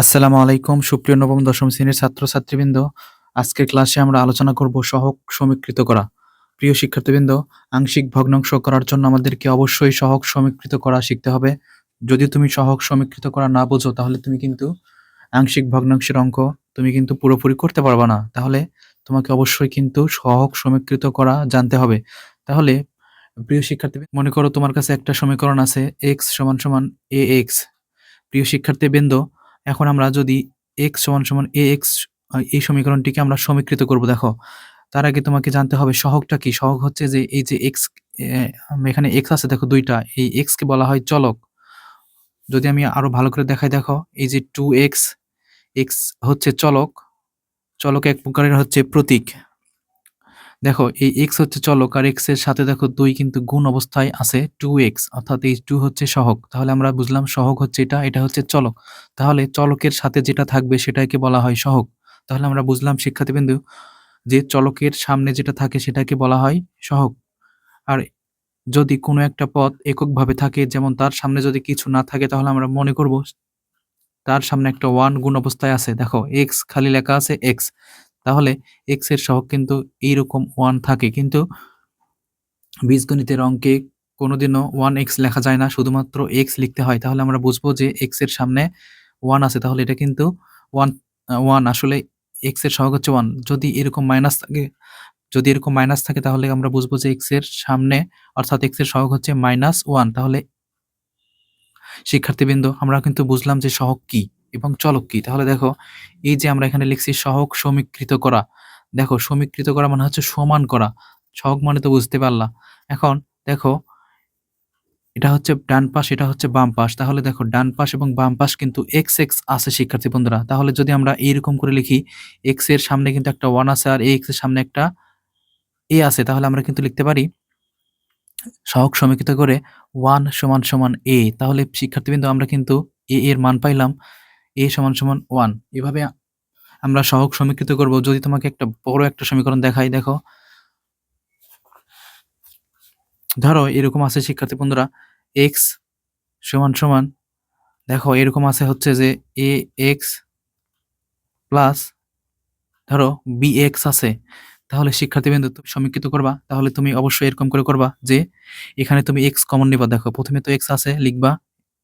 আসসালামু আলাইকুম, সুপ্রিয় নবম, দশম শ্রেণির ছাত্রছাত্রীবৃন্দ। আজকের ক্লাসে আমরা আলোচনা করব সহক সমীকৃত করা। প্রিয় শিক্ষার্থীবৃন্দ, আংশিক ভগ্নাংশ করার জন্য আমাদেরকে অবশ্যই সহক সমীকৃত করা শিখতে হবে। যদি তুমি সহক সমীকৃত করা না বোঝো, তাহলে তুমি কিন্তু আংশিক ভগ্নাংশের অঙ্ক তুমি কিন্তু পুরোপুরি করতে পারবা না। তাহলে তোমাকে অবশ্যই কিন্তু সহক সমীকৃত করা জানতে হবে। তাহলে প্রিয় শিক্ষার্থী, মনে করো তোমার কাছে একটা সমীকরণ আছে এক্স সমান সমান এ এক্স প্রিয় শিক্ষার্থী শিক্ষার্থীবৃন্দ, এখন আমরা যদি এক্স সমান সমান এ এক্স এই সমীকরণটিকে আমরা সমীকৃত করব। দেখো, তার আগে তোমাকে জানতে হবে সহগটা কি? সহগ হচ্ছে যে এই যে এক্স এখানে এক্স আছে, দেখো দুইটা। এই এক্স কে বলা হয় চলক। যদি আমি আরও ভালো করে দেখাই, দেখো, এই যে টু এক্স এক্স হচ্ছে চলক। চলক এক প্রকারের হচ্ছে প্রতীক। দেখো, এই এক্স হচ্ছে চলক আর এক্সের সাথে দেখো দুই কিন্তু গুণ অবস্থায় আছে টু এক্স অর্থাৎ এই টু হচ্ছে সহক তাহলে আমরা বুঝলাম সহক হচ্ছে এটা এটা হচ্ছে চলক। তাহলে চলকের সাথে যেটা থাকবে সেটাকে বলা হয় সহক তাহলে আমরা বুঝলাম, শিক্ষার্থীবিন্দু, যে চলকের সামনে যেটা থাকে সেটাকে বলা হয় সহক আর যদি কোনো একটা পথ এককভাবে থাকে, যেমন তার সামনে যদি কিছু না থাকে, তাহলে আমরা মনে করব তার সামনে একটা ওয়ান গুণ অবস্থায় আছে। দেখো এক্স খালি লেখা আছে এক্স তাহলে এক্সের সহগ কিন্তু এইরকম ওয়ান থাকে। কিন্তু বীজগণিতের অঙ্কে কোনোদিনও ওয়ান এক্স লেখা যায় না, শুধুমাত্র এক্স লিখতে হয়। তাহলে আমরা বুঝব যে এক্সের সামনে ওয়ান আছে। তাহলে এটা কিন্তু ওয়ান ওয়ান আসলে এক্সের সহগ হচ্ছে ওয়ান যদি এরকম মাইনাস থাকে, যদি এরকম মাইনাস থাকে, তাহলে আমরা বুঝব যে এক্সের সামনে অর্থাৎ এক্সের সহগ হচ্ছে মাইনাস ওয়ান তাহলে শিক্ষার্থীবৃন্দ, আমরা কিন্তু বুঝলাম যে সহগ কি। এবং চলক কি? তাহলে দেখো, এই যে আমরা এখানে লিখছি সহক সমীকৃত করা। দেখো, সমীকৃত করা মানে হচ্ছে সমান করা। সহগ মানে তো বুঝতে পারলা। এখন দেখো, এটা হচ্ছে ডান পাশ, এটা হচ্ছে বাম পাশ। তাহলে দেখো, ডান পাশ এবং বাম পাশ কিন্তু এক্স এক্স আছে, শিক্ষার্থী বন্ধুরা। তাহলে যদি আমরা এইরকম করে লিখি এক্সের সামনে কিন্তু একটা ওয়ান আছে আর এক্সের সামনে একটা এ আছে, তাহলে আমরা কিন্তু লিখতে পারি সহক সমীকৃত করে ওয়ান সমান সমান এ তাহলে শিক্ষার্থীবৃন্দ আমরা কিন্তু এ এর মান পাইলাম। এ সমান সমান ওয়ান। এভাবে আমরা সহগ সমীকৃত করব। যদি তোমাকে একটা বড় একটা সমীকরণ দেখাই, দেখো। ধরো, এরকম আছে শিক্ষার্থী বন্ধুরা, এক্স সমান সমান, দেখো, এরকম আছে হচ্ছে যে এ এক্স প্লাস, ধরো, বি এক্স আছে। তাহলে শিক্ষার্থীবৃন্দ তুমি সমীক্ষিত করবা। তাহলে তুমি অবশ্যই এরকম করে করবা যে, এখানে তুমি এক্স কমন নিবা। দেখো, প্রথমে তো এক্স আছে, লিখবা।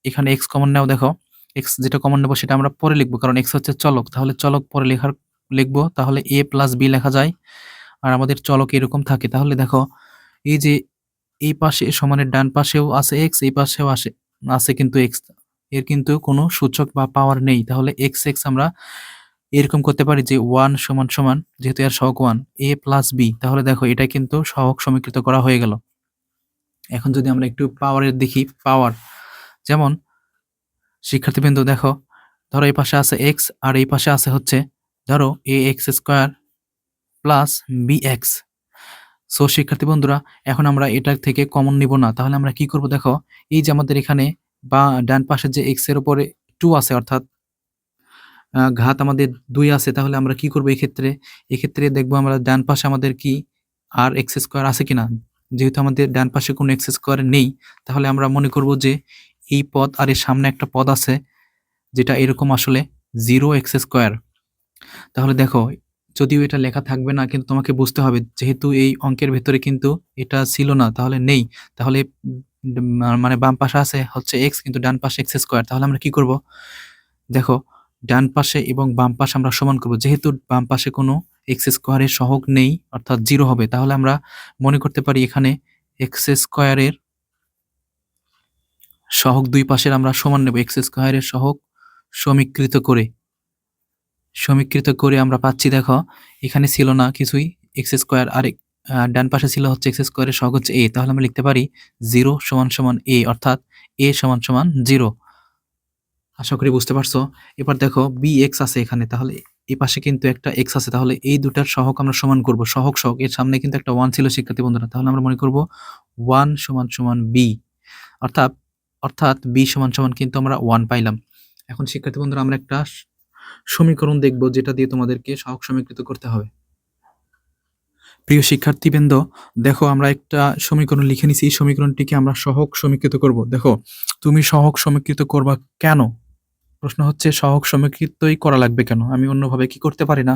এখানে এক্স কমন নাও, দেখো। এক্স যেটা কমন নেব সেটা আমরা পরে লিখব, কারণ এক্স হচ্ছে চলক। তাহলে চলক পরে লেখার, লিখব, তাহলে এ প্লাস বি লেখা যায়। আর আমাদের চলক এরকম থাকে। তাহলে দেখো, এই যে এই পাশে সমানের ডান পাশেও আছে এক্স এই পাশেও আসে, আছে কিন্তু এক্সের কিন্তু কোনো সূচক বা পাওয়ার নেই। তাহলে এক্স এক্স আমরা এরকম করতে পারি যে ওয়ান সমান সমান, যেহেতু এর সহক ওয়ান এ প্লাস বি তাহলে দেখো, এটা কিন্তু সহক সমীকৃত করা হয়ে গেল। এখন যদি আমরা একটু পাওয়ারের দেখি পাওয়ার যেমন শিক্ষার্থীবৃন্দ, দেখো, ধরো এই পাশে আছে এক্স আর এই পাশে আছে হচ্ছে, ধরো A X square plus B X so শিক্ষার্থী বন্ধুরা এখন আমরা এটা থেকে কমন নিব না। তাহলে আমরা কি করব দেখো, এই যে আমাদের এখানে বা ডান পাশে যে এক্সের উপরে টু আছে, অর্থাৎ ঘাত আমাদের দুই আছে, তাহলে আমরা কি করব এক্ষেত্রে? এক্ষেত্রে দেখব আমরা ডান পাশে আমাদের কি আর এক্স স্কোয়ার আছে কিনা? যেহেতু আমাদের ডান পাশে কোনো এক্স স্কোয়ার নেই, তাহলে আমরা মনে করব যে এই পদ আর এর সামনে একটা পদ আছে, যেটা এরকম আসলে জিরো এক্স স্কোয়ার। তাহলে দেখো, যদিও এটা লেখা থাকবে না, কিন্তু তোমাকে বুঝতে হবে, যেহেতু এই অঙ্কের ভেতরে কিন্তু এটা ছিল না, তাহলে নেই। তাহলে মানে বাম পাশে আছে হচ্ছে এক্স কিন্তু ডান পাশে এক্স স্কোয়ার। তাহলে আমরা কি করব? দেখো, ডান পাশে এবং বাম পাশে আমরা সমান করব। যেহেতু বাম পাশে কোনো এক্স স্কোয়ারের সহগ নেই, অর্থাৎ জিরো হবে, তাহলে আমরা মনে করতে পারি এখানে এক্স স্কোয়ারের সহগ দুই পাশের আমরা সমান নেব এক্স স্কোয়ারের সহক সমীকৃত করে। সমীকৃত করে আমরা পাচ্ছি, দেখো, এখানে ছিল না কিছুই এক্স স্কোয়ার আর ডান পাশে ছিল হচ্ছে এক্স স্কোয়ারের সহগ হচ্ছে এ তাহলে আমরা লিখতে পারি জিরো সমান সমান এ অর্থাৎ এ সমান সমান জিরো আশা করি বুঝতে পারছ? এবার দেখো বি এক্স আছে এখানে, তাহলে এই পাশে কিন্তু একটা এক্স আছে, তাহলে এই দুটার সহক আমরা সমান করব, সহক সহক। এর সামনে কিন্তু একটা ওয়ান ছিল, শিক্ষার্থী বন্ধুরা, তাহলে আমরা মনে করব ওয়ান সমান সমান বি অর্থাৎ অর্থাৎ বি সমান সমান কিন্তু আমরা ওয়ান পাইলাম এখন শিক্ষার্থী বন্ধুরা আমরা একটা সমীকরণ দেখব যেটা দিয়ে তোমাদেরকে সহক সমীকৃত করতে হবে প্রিয় শিক্ষার্থীবৃন্দ দেখো আমরা একটা সমীকরণ লিখে নিছি এই সমীকরণটিকে আমরা সহক সমীকৃত করব দেখো তুমি সহক সমীকৃত করবা কেন প্রশ্ন হচ্ছে সহক সমীকৃতই করা লাগবে কেন? আমি অন্যভাবে কি করতে পারি না?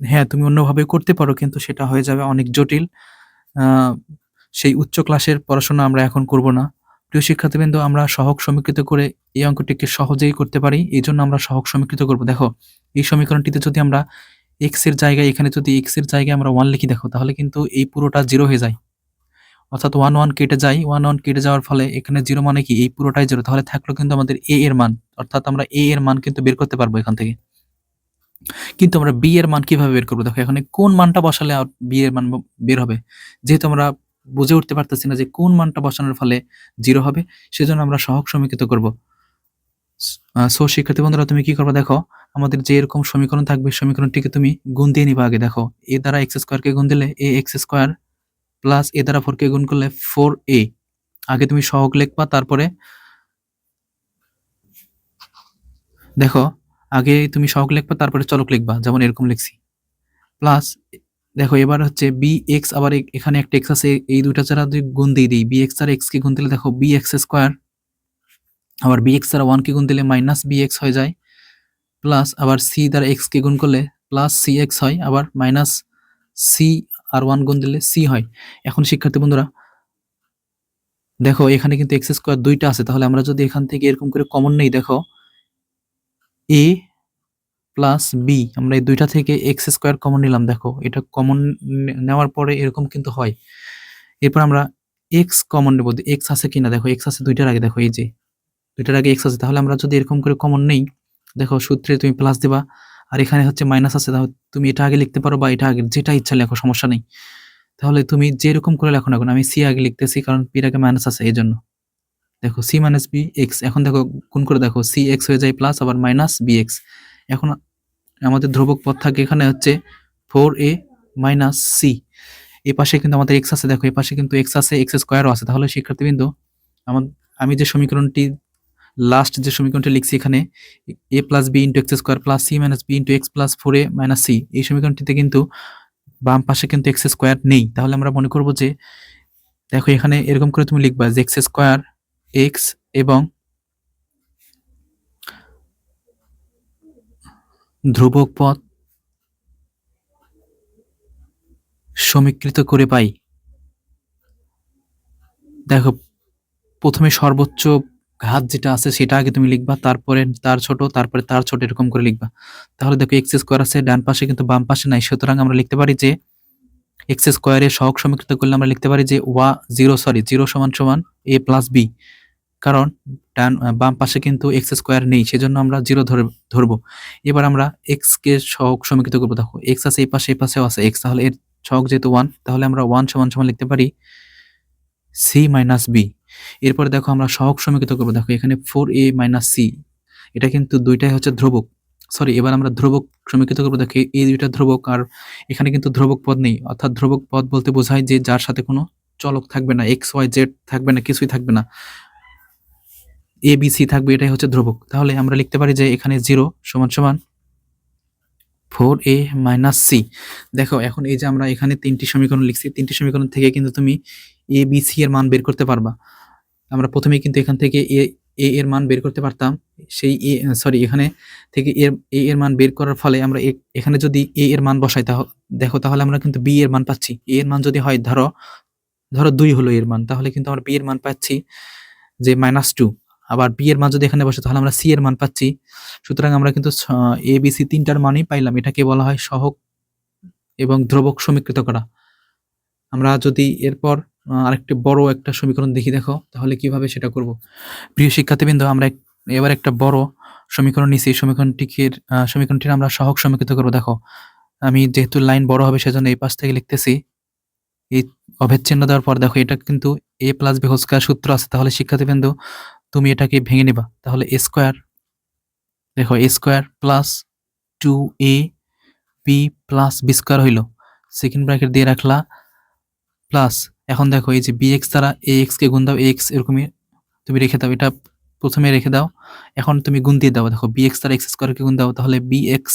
হ্যাঁ, তুমি অন্যভাবে করতে পারো কিন্তু সেটা হয়ে যাবে অনেক জটিল। সেই উচ্চ ক্লাসের পড়াশোনা আমরা এখন করব না। প্রিয় শিক্ষার্থীবৃন্দ আমরা সহগ সমীকৃত করে এই অঙ্কটিকে সহজেই করতে পারি। এই জন্য আমরা সহগ সমীকৃত করব। দেখো, এই সমীকরণটিতে যদি আমরা এক্সের জায়গায় এখানে যদি এক্সের জায়গায় আমরা ওয়ান লিখি দেখো তাহলে কিন্তু এই পুরোটা জিরো হয়ে যায়। অর্থাৎ 1, 1 কেটে যায়। 1, 1 কেটে যাওয়ার ফলে এখানে জিরো মানে কি? এই পুরোটাই জিরো তাহলে থাকল কিন্তু আমাদের এ এর মান। অর্থাৎ আমরা এ এর মান কিন্তু বের করতে পারব এখান থেকে। কিন্তু আমরা বি এর মান কীভাবে বের করব দেখো এখানে কোন মানটা বসালে b এর মান বের হবে? যেহেতু আমরা বুঝে উঠতে পারতেছি না যে কোন মানটা বসানোর ফলে 0 হবে, সেজন্য আমরা সহগ সমীকৃত করব। স শিক্ষার্থী বন্ধুরা তুমি কি করবা দেখো, আমাদের যে এরকম সমীকরণ থাকবে সমীকরণটিকে তুমি গুণ দিয়ে নিবা আগে দেখো। a দ্বারা x স্কয়ারকে গুণ দিলে ax স্কয়ার প্লাস a দ্বারা 4 কে গুণ করলে 4a আগে তুমি সহগ লিখবা তারপরে দেখো আগে তুমি সহগ লিখবা তারপরে চলক লিখবা যেমন এরকম লিখছি। প্লাস দেখো, এবার হচ্ছে bx আবার এ এখানে একটা x আছে, এই ২ টা ছাড়া যদি গুণ দিয়ে দেই bx আর x কে গুণ দিলে দেখো bx স্কয়ার আবার bx দ্বারা 1 কে গুণ দিলে মাইনাস bx হয়ে যায়। প্লাস আবার c দ্বারা x কে গুণ করলে প্লাস cx হয়, আবার মাইনাস c আর 1 গুণ দিলে c হয়। এখন শিক্ষার্থী বন্ধুরা, দেখো, এখানে কিন্তু x স্কয়ার ২ টা আছে, তাহলে আমরা যদি এখান থেকে এরকম করে কমন নেই, দেখো, a প্লাস b, আমরা এই ২ টা থেকে x স্কয়ার কমন নিলাম, দেখো, এটা কমন নেওয়ার পরে এরকম কিন্তু হয়। এরপর আমরা x কমন নেব x আছে কিনা, দেখো, x আছে ২ টার আগে, দেখো, এই যে ২ টার আগে x আছে, তাহলে আমরা যদি এরকম করে কমন নেই, দেখো, সূত্রে তুমি প্লাস দিবা, আর এখানে হচ্ছে মাইনাস আছে, তাহলে তুমি এটা আগে লিখতে পারো, বা এটা আগে, যেটা ইচ্ছা লেখো, সমস্যা নেই। তাহলে তুমি যেরকম করে লেখো না কেন, আমি সি আগে লিখতেছি, কারণ এর আগে মাইনাস আছে, এই জন্য দেখো সি মাইনাস বি এক্স এখন দেখো, গুণ করে দেখো সি এক্স হয়ে যায় প্লাস আবার মাইনাস বি এক্স এখন আমাদের ধ্রুবক পদ থাকে এখানে হচ্ছে ফোর এ মাইনাস সি। এই পাশে কিন্তু আমাদের x আছে, দেখো এই পাশে কিন্তু x আছে, x স্কয়ারও আছে। তাহলে শিক্ষার্থীবৃন্দ আমা আমি যে সমীকরণটি লাস্ট যে সমীকরণটি লিখছি এখানে A plus B into X square plus c minus B into X plus four A minus C এই সমীকরণটিতে কিন্তু বাম পাশে কিন্তু এক্স স্কোয়ার নেই। তাহলে আমরা মনে করব যে, দেখো, এখানে এরকম করে তুমি লিখবা যে এক্স স্কোয়ার এক্স এবং ধ্রুবক পথ সমীকৃত করে পাই। দেখো, প্রথমে সর্বোচ্চ ঘাত যেটা আছে সেটা আগে তুমি লিখবা, তারপরে তার ছোট, তারপরে তার ছোট এরকম করে লিখবা। তাহলে দেখো এক্স স্কয়ার আছে, ডান পাশে কিন্তু বাম পাশে নাই সুতরাং আমরা লিখতে পারি যে এক্স স্কয়ারের সহগ সমীকৃত করলে আমরা লিখতে পারি যে ওয়া জিরো সরি জিরো সমান সমান এ প্লাস বি কারণ ডান বাম পাশে কিন্তু এক্স স্কোয়ার নেই, সেজন্য আমরা জিরো ধরে, ধরবো। এবার আমরা এক্স কে সহগ সমীকৃত করব, দেখো এক্স আছে এই পাশে, এই পাশেও আছে এক্স তাহলে এর সহগ যেহেতু ওয়ান তাহলে আমরা ওয়ান সমান সমান লিখতে পারি সি মাইনাস বি এরপরে দেখো আমরা সহগ সমীকৃত করব, দেখো, এখানে ফোর এ মাইনাস সি এটা কিন্তু দুইটাই হচ্ছে ধ্রুবক। সরি এবার আমরা ধ্রুবক সমীকৃত করব, দেখো, এই দুইটা ধ্রুবক, আর এখানে কিন্তু ধ্রুবক পদ নেই, অর্থাৎ ধ্রুবক পদ বলতে বোঝায় যে যার সাথে কোনো চলক থাকবে না এক্স ওয়াই জেড থাকবে না, কিছুই থাকবে না। এ বি সি থাকবে, এটাই হচ্ছে ধ্রুবক। তাহলে আমরা লিখতে পারি যে এখানে জিরো সমান সমান ফোর এ মাইনাস সি দেখো, এখন এই যে আমরা এখানে তিনটি সমীকরণ লিখছি, তিনটি সমীকরণ থেকে কিন্তু তুমি এ বি সি এর মান বের করতে পারবা। আমরা প্রথমে কিন্তু এখান থেকে এ এ এর মান বের করতে পারতাম। সেই এ সরি এখানে থেকে এর এ এর মান বের করার ফলে আমরা এখানে যদি এ এর মান বসাই, তাহ, দেখো, তাহলে আমরা কিন্তু বি এর মান পাচ্ছি। এ এর মান যদি হয়, ধরো ধরো দুই হলো এর মান, তাহলে কিন্তু আমরা বি এর মান পাচ্ছি যে মাইনাস টু আবার বি এর মান যদি এখানে বসে, তাহলে আমরা সি এর মান পাচ্ছি। সুতরাং আমরা কিন্তু এ বি সি তিনটার মানই পাইলাম। এটাকে বলা হয় সহক এবং ধ্রুবক সমীকৃত করা। আমরা যদি এরপর আরেকটি বড় একটা সমীকরণ দেখি, দেখো, তাহলে কীভাবে সেটা করব? প্রিয় শিক্ষার্থীবৃন্দ, আমরা এবার একটা বড় সমীকরণ নিছি। সমীকরণটিকে সমীকরণটির আমরা সহক সমীকৃত করব। দেখো, আমি যেহেতু লাইন বড় হবে, সেজন্য এই পাশ থেকে লিখতেছি। এই অভেদ চিহ্ন দেওয়ার পর, দেখো, এটা কিন্তু এ প্লাস বি সূত্র আছে। তাহলে শিক্ষার্থীবৃন্দ তুমি এটাকে ভেঙে নিবা। তাহলে এ স্কোয়ার দেখো A square plus two A B plus B square হইল। সেকেন্ড ব্র্যাকেট দিয়ে রাখলা প্লাস এখন দেখো এই যে বি এক্স দ্বারা এ এক্সকে গুণ দাও এক্স এরকমই তুমি রেখে দাও, এটা প্রথমে রেখে দাও। এখন তুমি গুণ দিয়ে দাও, দেখো বি এক্স দ্বারা এক্স স্কোয়ারকে গুণ দাও, তাহলে বি এক্স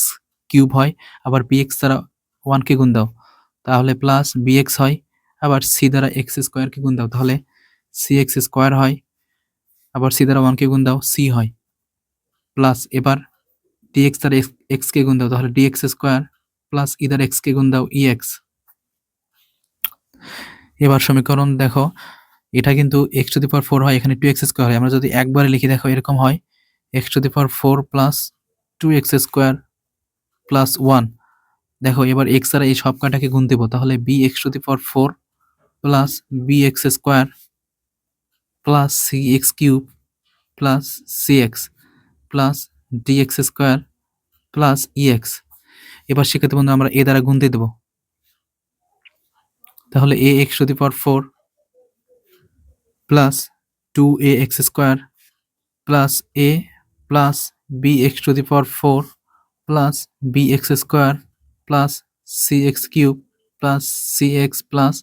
কিউব হয়, আবার বি এক্স দ্বারা ওয়ানকে গুণ দাও। তাহলে প্লাস বি এক্স হয়, আবার সি দ্বারা এক্স স্কোয়ারকে গুণ দাও, তাহলে সি এক্স স্কোয়ার হয়। আবার সি দ্বারা ওয়ানকে গুণ দাও, সি হয়। প্লাস এবার ডিএক্স দ্বারা এক্স এক্সকে গুণ দাও, তাহলে ডিএক্স স্কোয়ার প্লাস ই দ্বারা এক্সকে গুণ দাও ই এক্স এবার সমীকরণ দেখো, এটা কিন্তু X to the power four হয়, এখানে টু এক্স স্কোয়ার হয়। আমরা যদি একবারে লিখি, দেখো এরকম হয় X to the power four plus two X square plus one দেখো এবার এক্স দ্বারা এই সব কাটাকে গুণ দেবো, তাহলে B X to the power four plus B X square plus C X cube plus C X plus D X square plus E X এবার সেক্ষেত্রে বন্ধু আমরা এ দ্বারা গুণ দিয়ে দেবো। তাহলে A X to the power four plus two A X square plus A plus B X to the power four plus B X square plus C X cube plus C X plus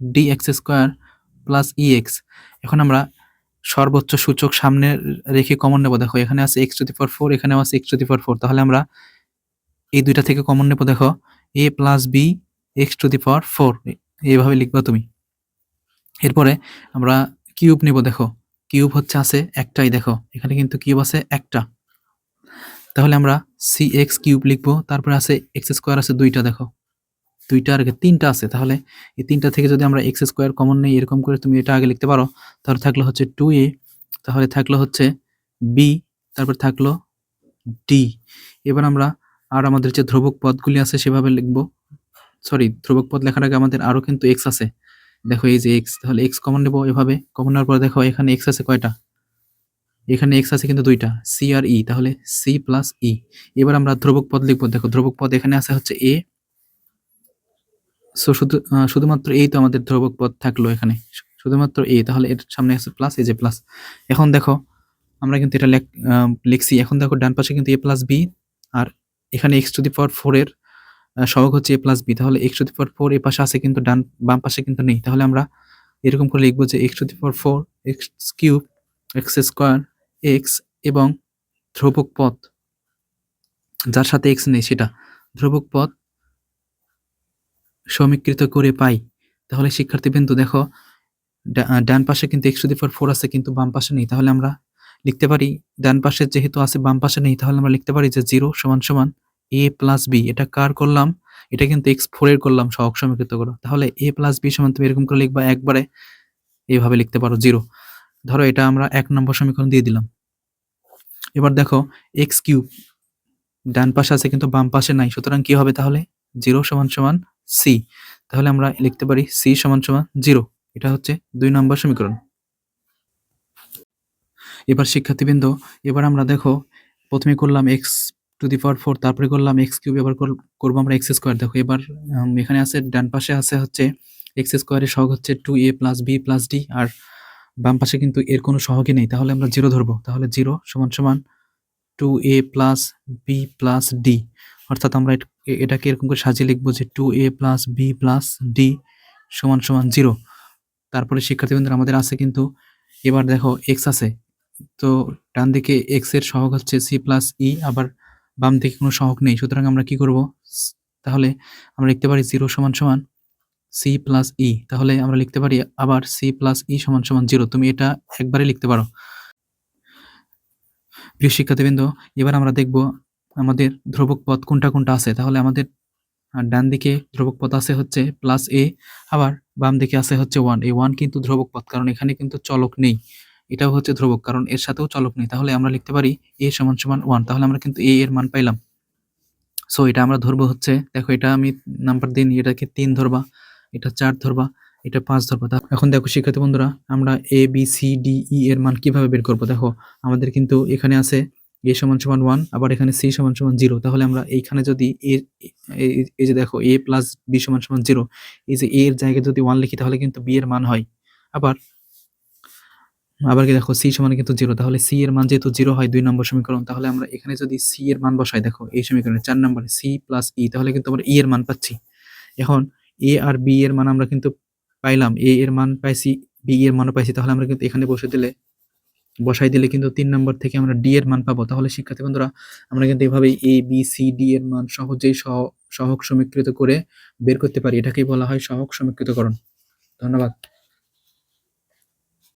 D X square plus E X এখন আমরা সর্বোচ্চ সূচক সামনে রেখে common নেব। দেখো, এখানে আছে এক্স টু পাওয়ার ফোর এখানেও আছে এক্স টু পাওয়ার ফোর তাহলে আমরা এই দুইটা থেকে কমন নেব। দেখো A plus B X to the power four এইভাবে লিখবা তুমি। এরপরে আমরা কিউব নিব। দেখো কিউব হচ্ছে আছে একটাই। দেখো, এখানে কিন্তু কিউব আছে একটা। তাহলে আমরা সি এক্স কিউব লিখব। তারপরে আছে এক্স স্কোয়ার আছে দুইটা। দেখো দুইটা আর তিনটা আছে, তাহলে এই তিনটা থেকে যদি আমরা এক্স স্কোয়ার কমন নেই, এরকম করে তুমি এটা আগে লিখতে পারো, তাহলে থাকল হচ্ছে টু এ তাহলে থাকল হচ্ছে বি তারপর থাকল ডি এবার আমরা আর আমাদের যে ধ্রুবক পদগুলি আছে সেভাবে লিখব। সরি ধ্রুবক পদ লেখার আগে আমাদের আরও কিন্তু এক্স আছে। দেখো এই যে এক্স তাহলে এক্স কমন নেব এভাবে কমন নেওয়ার পর দেখো এখানে এক্স আছে কয়টা? এখানে এক্স আছে কিন্তু দুইটা সি আর ই তাহলে সি প্লাস ই এবার আমরা ধ্রুবক পদ লিখব। দেখো ধ্রুবক পদ এখানে আছে হচ্ছে এ সো শুধু শুধুমাত্র এই তো আমাদের ধ্রুবক পদ থাকল এখানে। শুধুমাত্র এ তাহলে এর সামনে আছে প্লাস এই যে প্লাস এখন দেখো আমরা কিন্তু এটা লেখ- লিখছি। এখন দেখো ডান পাশে কিন্তু এ প্লাস বি আর এখানে x to the power four এর আহ, সহগ হচ্ছে এ প্লাস বি তাহলে x to the power four এ পাশে আছে কিন্তু ডান বাম পাশে কিন্তু নেই। তাহলে আমরা এরকম করে লিখব যে x to the power four x cube x square x এবং ধ্রুবক পদ যার সাথে এক্স নেই সেটা। ধ্রুবক পদ সমীকৃত করে পাই। তাহলে শিক্ষার্থী শিক্ষার্থীবৃন্দ, দেখো ডান পাশে কিন্তু x to the power four আছে, কিন্তু বাম পাশে নেই। তাহলে আমরা লিখতে পারি, ডান পাশে যেহেতু আছে, বাম পাশে নেই, তাহলে আমরা লিখতে পারি যে জিরো সমান সমান এ প্লাস বি এটা কার করলাম? এটা কিন্তু এক্স ফোর এর করলাম সহক সমীকৃত করো। তাহলে এ প্লাস বি সমান তুমি এরকম করে লিখবা, একবারে এইভাবে লিখতে পারো জিরো ধরো, এটা আমরা এক নম্বর সমীকরণ দিয়ে দিলাম। এবার দেখো এক্স কিউব ডান পাশে আছে, কিন্তু বাম পাশে নাই। সুতরাং কি হবে তাহলে? জিরো সমান সমান সি তাহলে আমরা লিখতে পারি সি সমান সমান জিরো। এটা হচ্ছে দুই নম্বর সমীকরণ। এবার শিক্ষার্থীবৃন্দ, এবার আমরা দেখো, প্রথমে করলাম x to the power four তারপরে করলাম এক্স কিউব এবার কর- করব আমরা এক্স স্কোয়ার দেখো, এবার এখানে আছে, ডান পাশে আছে হচ্ছে এক্স স্কোয়ারের সহগ হচ্ছে two a plus b plus d আর বাম পাশে কিন্তু এর কোনো সহগই নেই। তাহলে আমরা জিরো ধরবো। তাহলে জিরো সমান সমান two a plus b plus d অর্থাৎ আমরা এটাকে এরকম করে সাজিয়ে লিখব যে two a plus b plus d সমান সমান জিরো তারপরে শিক্ষার্থীবৃন্দের আমাদের আছে কিন্তু, এবার দেখো এক্স আছে। তো ডান দিকে এক্সের সহগ হচ্ছে সি প্লাস ই আবার বাম দিকে কোনো সহগ নেই। সুতরাং আমরা কি করব? তাহলে আমরা লিখতে পারি জিরো সমান সমান সি প্লাস ই তাহলে আমরা লিখতে পারি আবার সি প্লাস ই সমান সমান জিরো তুমি এটা একবারে লিখতে পারো। প্রিয় শিক্ষার্থীবৃন্দ, এবার আমরা দেখব আমাদের ধ্রুবক পদ কোনটা কোনটা আছে? তাহলে আমাদের ডান দিকে ধ্রুবক পদ আছে হচ্ছে প্লাস এ আবার বাম দিকে আছে হচ্ছে ওয়ান এই ওয়ান কিন্তু ধ্রুবক পদ কারণ এখানে কিন্তু চলক নেই। এটাও হচ্ছে ধ্রুবক, কারণ এর সাথেও চলক নেই। তাহলে আমরা লিখতে পারি এ সমান সমান ওয়ান তাহলে আমরা কিন্তু এ এর মান পাইলাম। সো এটা আমরা ধরবো হচ্ছে, দেখো এটা আমি নাম্বার দিন এটাকে তিন ধরবা, এটা চার ধরবা, এটা পাঁচ ধরবা। এখন দেখো শিক্ষার্থী বন্ধুরা, আমরা a b c d e এর মান কীভাবে বের করব? দেখো, আমাদের কিন্তু এখানে আছে এ সমান সমান ওয়ান আবার এখানে সি সমান সমান জিরো তাহলে আমরা এইখানে যদি এ এই- যে দেখো এ প্লাস বি সমান সমান জিরো এই যে এর জায়গায় যদি ওয়ান লিখি, তাহলে কিন্তু বি এর মান হয়। আবার আবার কি দেখো সি সমান কিন্তু জিরো তাহলে সি এর মান যেহেতু জিরো হয় দুই নম্বর সমীকরণ, তাহলে আমরা এখানে যদি সি এর মান বসাই, দেখো, এই সমীকরণে চার নম্বরে সি প্লাস ই তাহলে কিন্তু আমরা ই এর মান পাচ্ছি। এখন এ আর বি এর মান আমরা কিন্তু পাইলাম এ এর মান পাইছি বি এর মানও পাইছি, তাহলে আমরা কিন্তু এখানে বসে দিলে বসাই দিলে কিন্তু তিন নম্বর থেকে আমরা ডি এর মান পাবো। তাহলে শিক্ষার্থী বন্ধুরা, আমরা কিন্তু এভাবেই এ বি সি ডি এর মান সহজেই সহ- সহগ সমীকৃত করে বের করতে পারি। এটাকেই বলা হয় সহক সমীকৃতকরণ। ধন্যবাদ।